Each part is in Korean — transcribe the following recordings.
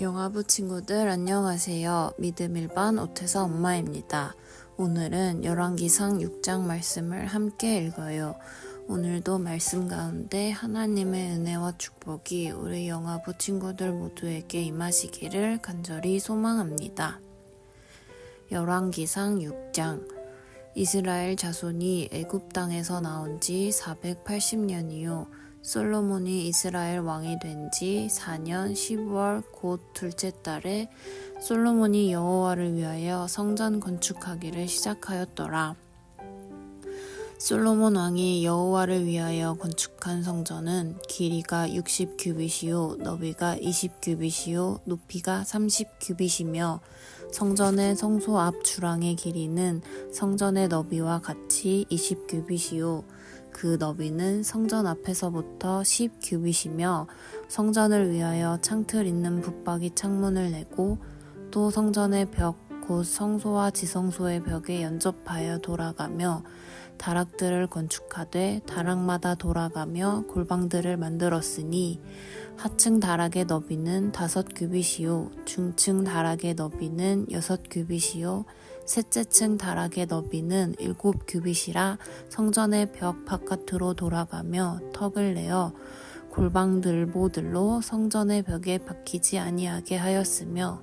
영화부 친구들 안녕하세요. 믿음 일반 오태서 엄마입니다. 오늘은 열왕기상 6장 말씀을 함께 읽어요. 오늘도 말씀 가운데 하나님의 은혜와 축복이 우리 영화부 친구들 모두에게 임하시기를 간절히 소망합니다. 열왕기상 6장 이스라엘 자손이 애굽 땅에서 나온 지 480년이요 솔로몬이 이스라엘 왕이 된 지 4년 10월 곧 둘째 달에 솔로몬이 여호와를 위하여 성전 건축하기를 시작하였더라. 솔로몬 왕이 여호와를 위하여 건축한 성전은 길이가 60규빗이요 너비가 20규빗이요 높이가 30규빗이며 성전의 성소 앞 주랑의 길이는 성전의 너비와 같이 20규빗이요 그 너비는 성전 앞에서부터 10규빗이며 성전을 위하여 창틀 있는 붙박이 창문을 내고 또 성전의 벽 곧 성소와 지성소의 벽에 연접하여 돌아가며 다락들을 건축하되 다락마다 돌아가며 골방들을 만들었으니 하층 다락의 너비는 다섯 규빗이요 중층 다락의 너비는 여섯 규빗이요 셋째 층 다락의 너비는 일곱 규빗이라 성전의 벽 바깥으로 돌아가며 턱을 내어 골방들보들로 성전의 벽에 박히지 아니하게 하였으며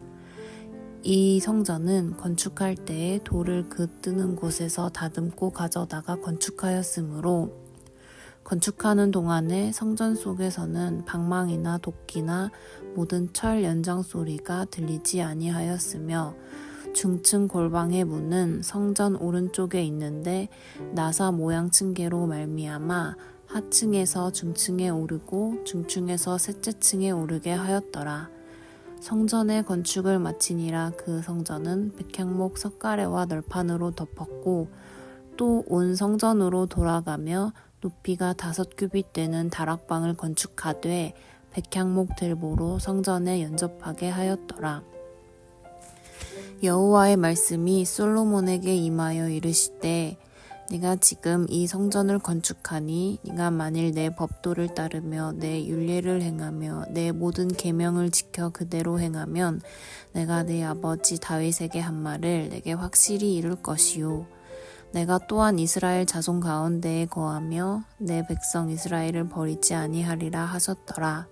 이 성전은 건축할 때에 돌을 그 뜨는 곳에서 다듬고 가져다가 건축하였으므로 건축하는 동안에 성전 속에서는 방망이나 도끼나 모든 철 연장 소리가 들리지 아니하였으며 중층 골방의 문은 성전 오른쪽에 있는데 나사 모양 층계로 말미암아 하층에서 중층에 오르고 중층에서 셋째 층에 오르게 하였더라. 성전의 건축을 마치니라 그 성전은 백향목 석가래와 널판으로 덮었고 또 온 성전으로 돌아가며 높이가 다섯 규빗 되는 다락방을 건축하되 백향목 들보로 성전에 연접하게 하였더라. 여호와의 말씀이 솔로몬에게 임하여 이르시되 네가 지금 이 성전을 건축하니 네가 만일 내 법도를 따르며 내 율례를 행하며 내 모든 계명을 지켜 그대로 행하면 내가 내 아버지 다윗에게 한 말을 내게 확실히 이룰 것이요. 내가 또한 이스라엘 자손 가운데에 거하며 내 백성 이스라엘을 버리지 아니하리라 하셨더라.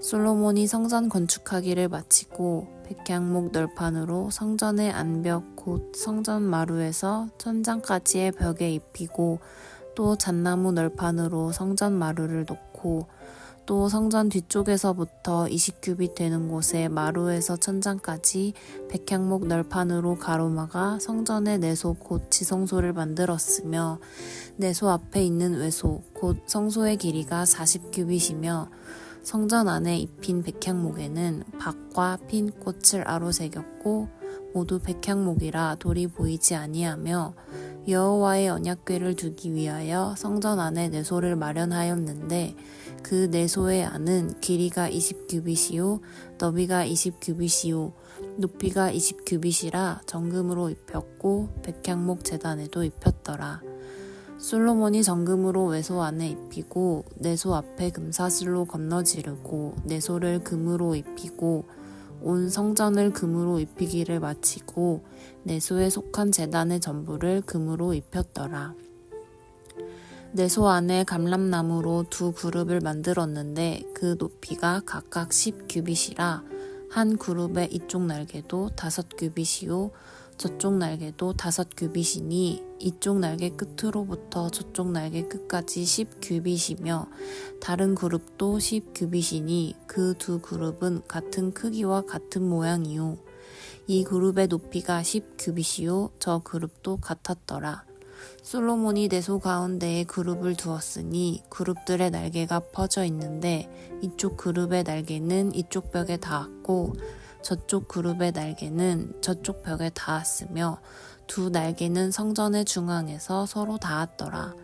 솔로몬이 성전 건축하기를 마치고 백향목 널판으로 성전의 안벽 곧 성전 마루에서 천장까지의 벽에 입히고 또 잣나무 널판으로 성전 마루를 놓고 또 성전 뒤쪽에서부터 20규빗 되는 곳에 마루에서 천장까지 백향목 널판으로 가로막아 성전의 내소 곧 지성소를 만들었으며 내소 앞에 있는 외소 곧 성소의 길이가 40규빗이며 성전 안에 입힌 백향목에는 박과 핀 꽃을 아로 새겼고 모두 백향목이라 돌이 보이지 아니하며 여호와의 언약궤를 두기 위하여 성전 안에 내소를 마련하였는데 그 내소의 안은 길이가 20규빗이요 너비가 20규빗이요 높이가 20규빗이라 정금으로 입혔고 백향목 재단에도 입혔더라. 솔로몬이 정금으로 외소 안에 입히고 내소 앞에 금사슬로 건너지르고 내소를 금으로 입히고 온 성전을 금으로 입히기를 마치고 내소에 속한 재단의 전부를 금으로 입혔더라. 내소 안에 감람나무로 두 그룹을 만들었는데 그 높이가 각각 10규빗이라 한 그룹의 이쪽 날개도 다섯 규빗이요 저쪽 날개도 다섯 규빗이니 이쪽 날개 끝으로부터 저쪽 날개 끝까지 10 규빗이며 다른 그룹도 10 규빗이니 그 두 그룹은 같은 크기와 같은 모양이요. 이 그룹의 높이가 10 규빗이요. 저 그룹도 같았더라. 솔로몬이 내소 가운데에 그룹을 두었으니 그룹들의 날개가 퍼져 있는데 이쪽 그룹의 날개는 이쪽 벽에 닿았고 저쪽 그룹의 날개는 저쪽 벽에 닿았으며 두 날개는 성전의 중앙에서 서로 닿았더라.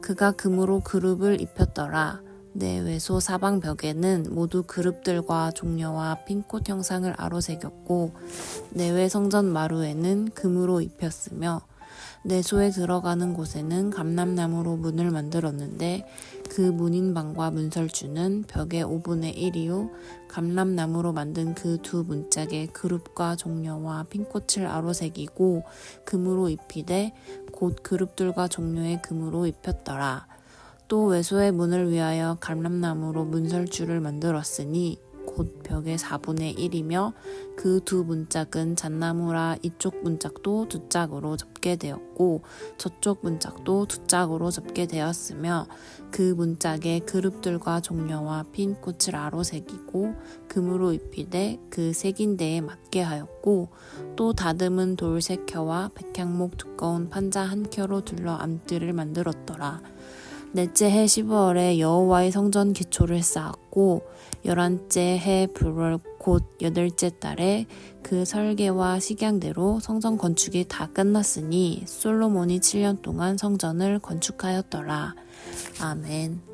그가 금으로 그룹을 입혔더라. 내 외소 사방 벽에는 모두 그룹들과 종려와 핀꽃 형상을 아로새겼고 내외 성전 마루에는 금으로 입혔으며 내소에 들어가는 곳에는 감람나무로 문을 만들었는데 그 문인방과 문설주는 벽의 5분의 1이요 감람나무로 만든 그 두 문짝에 그룹과 종려와 핀꽃을 아로새기고 금으로 입히되 곧 그룹들과 종려의 금으로 입혔더라. 또 외소의 문을 위하여 감람나무로 문설주를 만들었으니 곧 벽의 4분의 1이며 그 두 문짝은 잣나무라 이쪽 문짝도 두 짝으로 접게 되었고 저쪽 문짝도 두 짝으로 접게 되었으며 그 문짝에 그룹들과 종려와 핀 꽃을 아로 새기고 금으로 입히되 그 새긴 데에 맞게 하였고 또 다듬은 돌 세 켜와 백향목 두꺼운 판자 한 켜로 둘러 암뜰을 만들었더라. 넷째 해 15월에 여호와의 성전 기초를 쌓았고 열한째 해 불월 곧 여덟째 달에 그 설계와 식양대로 성전 건축이 다 끝났으니 솔로몬이 7년 동안 성전을 건축하였더라. 아멘.